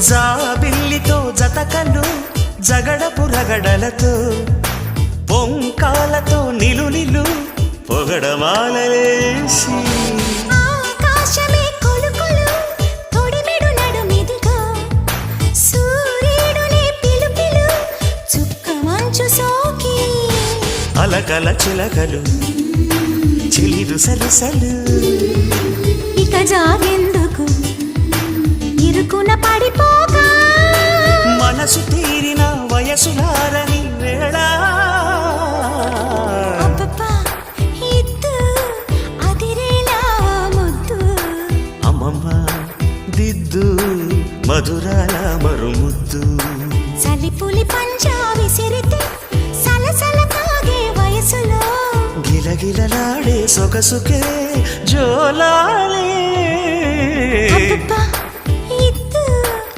జాబిల్లితో జతకలు జగడపు రగడలతో పొంకాలతో నిలు నిలు పొగడమాలలేసి. అలకల చిలకలు చిలిరు సలసలు. ఇక జాగెందుకు మనసు తీరిన వయసులారని వేళ. అమ్మమ్మ దిద్దు మధురాల మరుముద్దు. చలిపులి పంజా విసిరితే సలసల కాగే వయసులో. గిలగిలలాడే సొగసుకే జోలాలే.